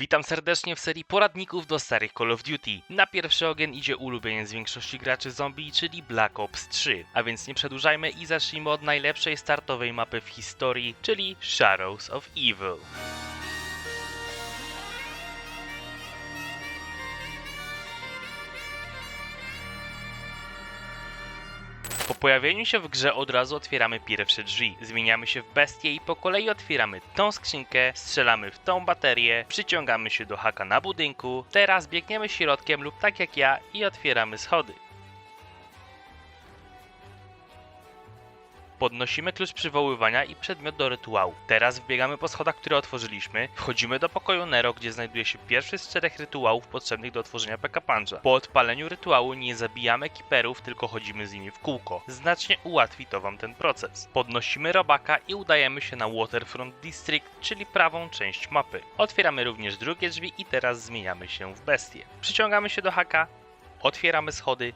Witam serdecznie w serii poradników do starych Call of Duty. Na pierwszy ogień idzie ulubieniec większości graczy zombie, czyli Black Ops 3. A więc nie przedłużajmy i zacznijmy od najlepszej startowej mapy w historii, czyli Shadows of Evil. Po pojawieniu się w grze od razu otwieramy pierwsze drzwi. Zmieniamy się w bestię i po kolei otwieramy tą skrzynkę, strzelamy w tą baterię, przyciągamy się do haka na budynku, teraz biegniemy środkiem lub tak jak ja i otwieramy schody. Podnosimy klucz przywoływania i przedmiot do rytuału. Teraz wbiegamy po schodach, które otworzyliśmy. Wchodzimy do pokoju Nero, gdzie znajduje się pierwszy z czterech rytuałów potrzebnych do otworzenia Puncha. Po odpaleniu rytuału nie zabijamy kiperów, tylko chodzimy z nimi w kółko. Znacznie ułatwi to wam ten proces. Podnosimy robaka i udajemy się na Waterfront District, czyli prawą część mapy. Otwieramy również drugie drzwi i teraz zmieniamy się w bestię. Przyciągamy się do haka, otwieramy schody,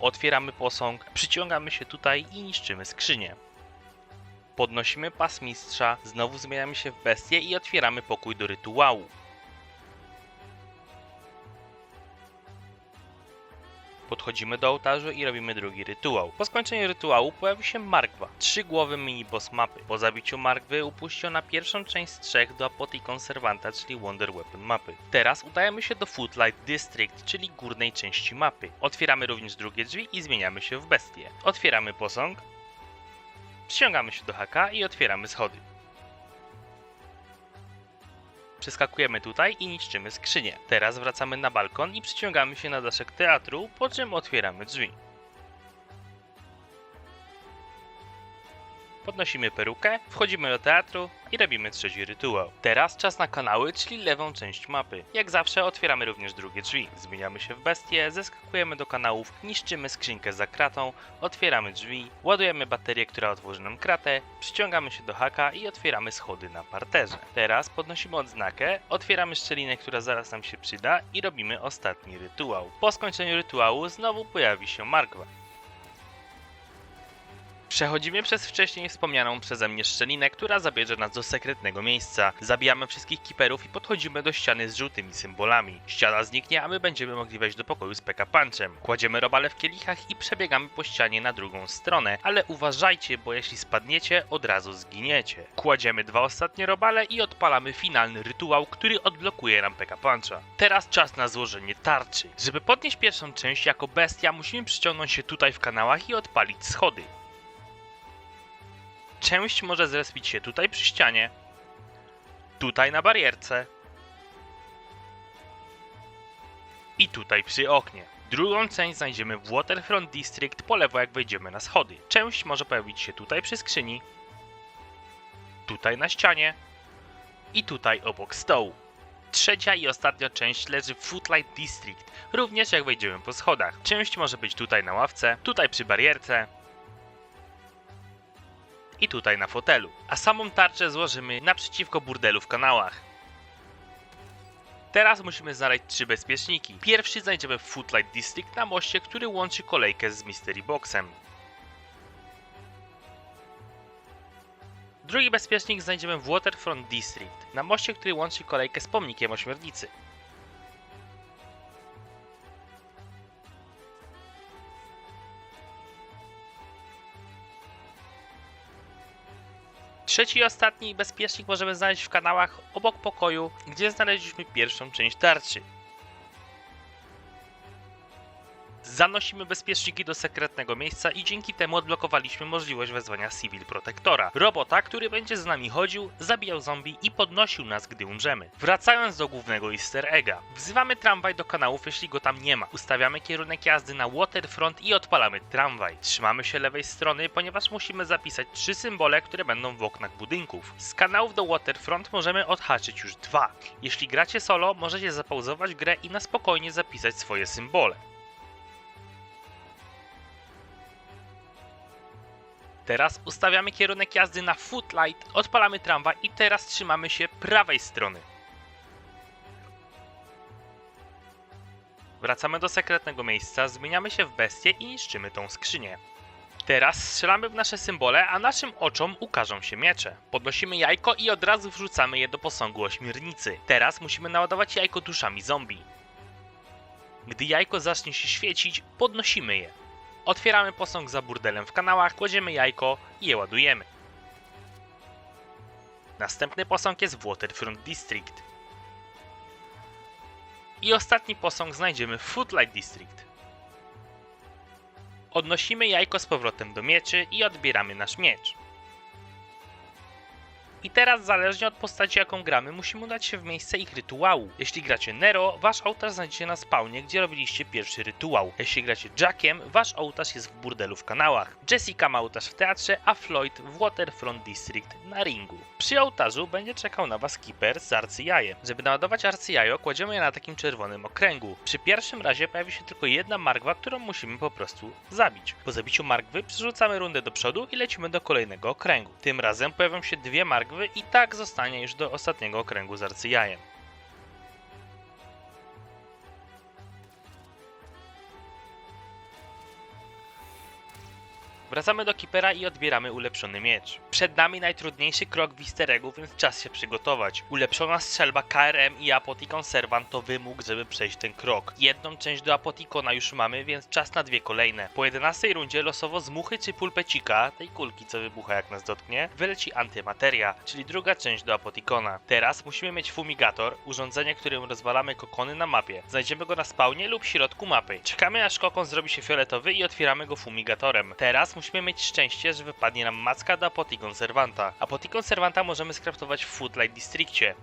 Otwieramy posąg, przyciągamy się tutaj i niszczymy skrzynię. Podnosimy pas mistrza, znowu zmieniamy się w bestię i otwieramy pokój do rytuału. Podchodzimy do ołtarza i robimy drugi rytuał. Po skończeniu rytuału pojawi się Markwa, trzy głowy mini-boss mapy. Po zabiciu Markwy upuścił na pierwszą część z trzech do Apotikon Servanta, czyli Wonder Weapon mapy. Teraz udajemy się do Footlight District, czyli górnej części mapy. Otwieramy również drugie drzwi i zmieniamy się w bestię. Otwieramy posąg, przyciągamy się do haka i otwieramy schody. Przeskakujemy tutaj i niszczymy skrzynię. Teraz wracamy na balkon i przyciągamy się na daszek teatru, po czym otwieramy drzwi. Podnosimy perukę, wchodzimy do teatru i robimy trzeci rytuał. Teraz czas na kanały, czyli lewą część mapy. Jak zawsze otwieramy również drugie drzwi. Zmieniamy się w bestię, zeskakujemy do kanałów, niszczymy skrzynkę za kratą, otwieramy drzwi, ładujemy baterię, która otworzy nam kratę, przyciągamy się do haka i otwieramy schody na parterze. Teraz podnosimy odznakę, otwieramy szczelinę, która zaraz nam się przyda i robimy ostatni rytuał. Po skończeniu rytuału znowu pojawi się Markwa. Przechodzimy przez wcześniej wspomnianą przeze mnie szczelinę, która zabierze nas do sekretnego miejsca. Zabijamy wszystkich kiperów i podchodzimy do ściany z żółtymi symbolami. Ściana zniknie, a my będziemy mogli wejść do pokoju z Peka Punchem. Kładziemy robale w kielichach i przebiegamy po ścianie na drugą stronę, ale uważajcie, bo jeśli spadniecie, od razu zginiecie. Kładziemy dwa ostatnie robale i odpalamy finalny rytuał, który odblokuje nam Peka Puncha. Teraz czas na złożenie tarczy. Żeby podnieść pierwszą część jako bestia, musimy przyciągnąć się tutaj w kanałach i odpalić schody. Część może zrespić się tutaj przy ścianie, tutaj na barierce i tutaj przy oknie. Drugą część znajdziemy w Waterfront District po lewo jak wejdziemy na schody. Część może pojawić się tutaj przy skrzyni, tutaj na ścianie i tutaj obok stołu. Trzecia i ostatnia część leży w Footlight District, również jak wejdziemy po schodach. Część może być tutaj na ławce, tutaj przy barierce, i tutaj na fotelu. A samą tarczę złożymy naprzeciwko burdelu w kanałach. Teraz musimy znaleźć trzy bezpieczniki. Pierwszy znajdziemy w Footlight District na moście, który łączy kolejkę z Mystery Boxem. Drugi bezpiecznik znajdziemy w Waterfront District, na moście, który łączy kolejkę z pomnikiem ośmiornicy. Trzeci i ostatni bezpiecznik możemy znaleźć w kanałach obok pokoju, gdzie znaleźliśmy pierwszą część tarczy. Zanosimy bezpieczniki do sekretnego miejsca i dzięki temu odblokowaliśmy możliwość wezwania Civil Protectora. Robota, który będzie z nami chodził, zabijał zombie i podnosił nas, gdy umrzemy. Wracając do głównego easter egga. Wzywamy tramwaj do kanałów, jeśli go tam nie ma. Ustawiamy kierunek jazdy na Waterfront i odpalamy tramwaj. Trzymamy się lewej strony, ponieważ musimy zapisać trzy symbole, które będą w oknach budynków. Z kanałów do Waterfront możemy odhaczyć już dwa. Jeśli gracie solo, możecie zapauzować grę i na spokojnie zapisać swoje symbole. Teraz ustawiamy kierunek jazdy na Footlight, odpalamy tramwaj i teraz trzymamy się prawej strony. Wracamy do sekretnego miejsca, zmieniamy się w bestię i niszczymy tą skrzynię. Teraz strzelamy w nasze symbole, a naszym oczom ukażą się miecze. Podnosimy jajko i od razu wrzucamy je do posągu ośmiornicy. Teraz musimy naładować jajko duszami zombie. Gdy jajko zacznie się świecić, podnosimy je. Otwieramy posąg za burdelem w kanałach, kładziemy jajko i je ładujemy. Następny posąg jest w Waterfront District. I ostatni posąg znajdziemy w Footlight District. Odnosimy jajko z powrotem do mieczy i odbieramy nasz miecz. I teraz, zależnie od postaci, jaką gramy, musimy udać się w miejsce ich rytuału. Jeśli gracie Nero, wasz ołtarz znajdziecie na spawnie, gdzie robiliście pierwszy rytuał. Jeśli gracie Jackiem, wasz ołtarz jest w burdelu w kanałach. Jessica ma ołtarz w teatrze, a Floyd w Waterfront District na ringu. Przy ołtarzu będzie czekał na was Keeper z arcyjajem. Żeby naładować arcyjajo, kładziemy je na takim czerwonym okręgu. Przy pierwszym razie pojawi się tylko jedna margwa, którą musimy po prostu zabić. Po zabiciu margwy przerzucamy rundę do przodu i lecimy do kolejnego okręgu. Tym razem pojawią się dwie margwy i tak zostanie już do ostatniego okręgu z arcyjajem. Wracamy do Keepera i odbieramy ulepszony miecz. Przed nami najtrudniejszy krok w easter eggu, więc czas się przygotować. Ulepszona strzelba KRM i Apoticon Servant to wymóg, żeby przejść ten krok. Jedną część do Apoticona już mamy, więc czas na dwie kolejne. Po 11 rundzie losowo z muchy czy pulpecika, tej kulki co wybucha jak nas dotknie, wyleci antymateria, czyli druga część do Apoticona. Teraz musimy mieć fumigator, urządzenie, którym rozwalamy kokony na mapie. Znajdziemy go na spawnie lub środku mapy. Czekamy aż kokon zrobi się fioletowy i otwieramy go fumigatorem. Teraz musimy mieć szczęście, że wypadnie nam macka do Apoticon Servanta. Apoticon Servanta możemy skraftować w Footlight Districtie.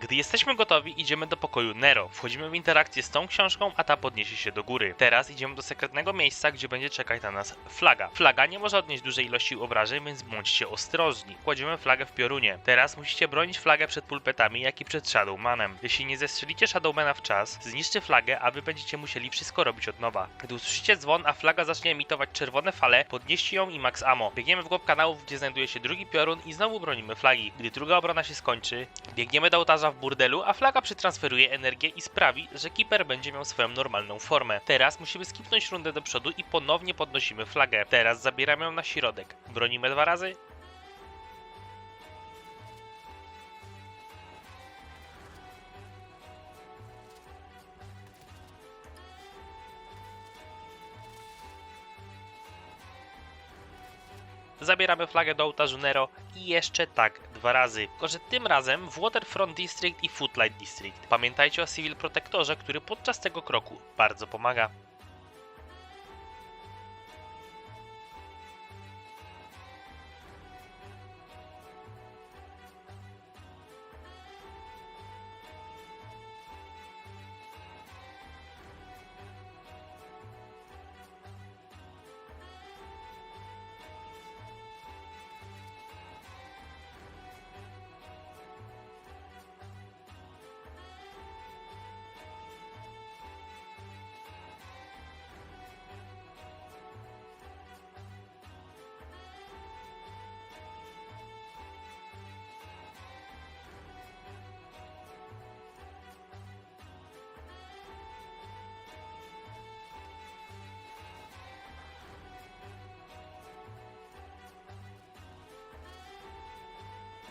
Gdy jesteśmy gotowi, idziemy do pokoju Nero. Wchodzimy w interakcję z tą książką, a ta podniesie się do góry. Teraz idziemy do sekretnego miejsca, gdzie będzie czekać na nas flaga. Flaga nie może odnieść dużej ilości obrażeń, więc bądźcie ostrożni. Kładziemy flagę w piorunie. Teraz musicie bronić flagę przed pulpetami, jak i przed Shadowmanem. Jeśli nie zestrzelicie Shadowmana w czas, zniszczy flagę, a wy będziecie musieli wszystko robić od nowa. Gdy usłyszycie dzwon, a flaga zacznie emitować czerwone fale, podnieście ją i max ammo. Biegniemy w głąb kanałów, gdzie znajduje się drugi piorun i znowu bronimy flagi. Gdy druga obrona się skończy, biegniemy do ołtarza w burdelu, a flaga przetransferuje energię i sprawi, że Keeper będzie miał swoją normalną formę. Teraz musimy skipnąć rundę do przodu i ponownie podnosimy flagę. Teraz zabieramy ją na środek. Bronimy dwa razy. Zabieramy flagę do ołtarzu Nero i jeszcze tak dwa razy. Tylko, że tym razem w Waterfront District i Footlight District. Pamiętajcie o Civil Protectorze, który podczas tego kroku bardzo pomaga.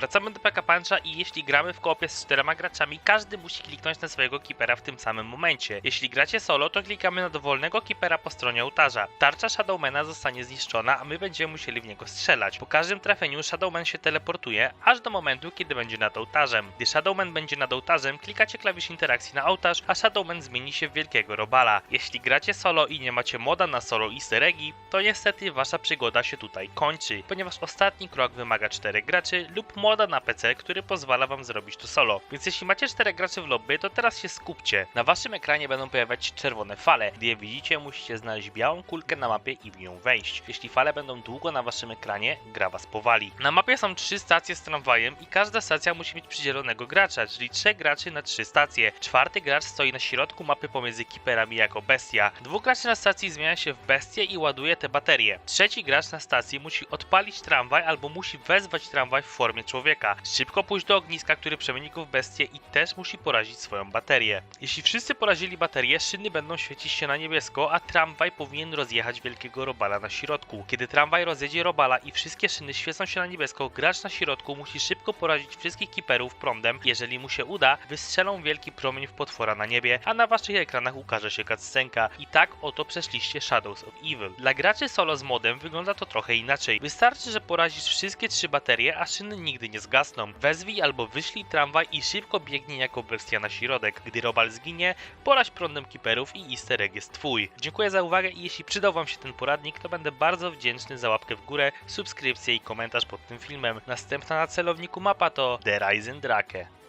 Wracamy do PK Puncha i jeśli gramy w koopie z czterema graczami, każdy musi kliknąć na swojego keepera w tym samym momencie. Jeśli gracie solo, to klikamy na dowolnego keepera po stronie ołtarza. Tarcza Shadowmana zostanie zniszczona, a my będziemy musieli w niego strzelać. Po każdym trafieniu Shadowman się teleportuje, aż do momentu, kiedy będzie nad ołtarzem. Gdy Shadowman będzie nad ołtarzem, klikacie klawisz interakcji na ołtarz, a Shadowman zmieni się w wielkiego robala. Jeśli gracie solo i nie macie moda na solo easter eggi, to niestety wasza przygoda się tutaj kończy, ponieważ ostatni krok wymaga czterech graczy lub moda na PC, który pozwala wam zrobić to solo. Więc jeśli macie 4 graczy w lobby, to teraz się skupcie. Na waszym ekranie będą pojawiać się czerwone fale. Gdy je widzicie, musicie znaleźć białą kulkę na mapie i w nią wejść. Jeśli fale będą długo na waszym ekranie, gra was powali. Na mapie są trzy stacje z tramwajem i każda stacja musi mieć przydzielonego gracza, czyli trzech graczy na trzy stacje. Czwarty gracz stoi na środku mapy pomiędzy kiperami jako bestia. Dwóch graczy na stacji zmienia się w bestię i ładuje te baterie. Trzeci gracz na stacji musi odpalić tramwaj albo musi wezwać tramwaj w formie człowieka. Szybko pójść do ogniska, który przemieni go w bestię i też musi porazić swoją baterię. Jeśli wszyscy porazili baterię, szyny będą świecić się na niebiesko, a tramwaj powinien rozjechać wielkiego robala na środku. Kiedy tramwaj rozjedzie robala i wszystkie szyny świecą się na niebiesko, gracz na środku musi szybko porazić wszystkich kiperów prądem. Jeżeli mu się uda, wystrzelą wielki promień w potwora na niebie, a na waszych ekranach ukaże się cutscenka. I tak oto przeszliście Shadows of Evil. Dla graczy solo z modem wygląda to trochę inaczej. Wystarczy, że porazisz wszystkie trzy baterie, a szyny nigdy nie zgasną. Wezwij albo wyślij tramwaj i szybko biegnij jako bestia na środek. Gdy robal zginie, poraź prądem kiperów i easter egg jest twój. Dziękuję za uwagę i jeśli przydał wam się ten poradnik, to będę bardzo wdzięczny za łapkę w górę, subskrypcję i komentarz pod tym filmem. Następna na celowniku mapa to The Ryzen Drake.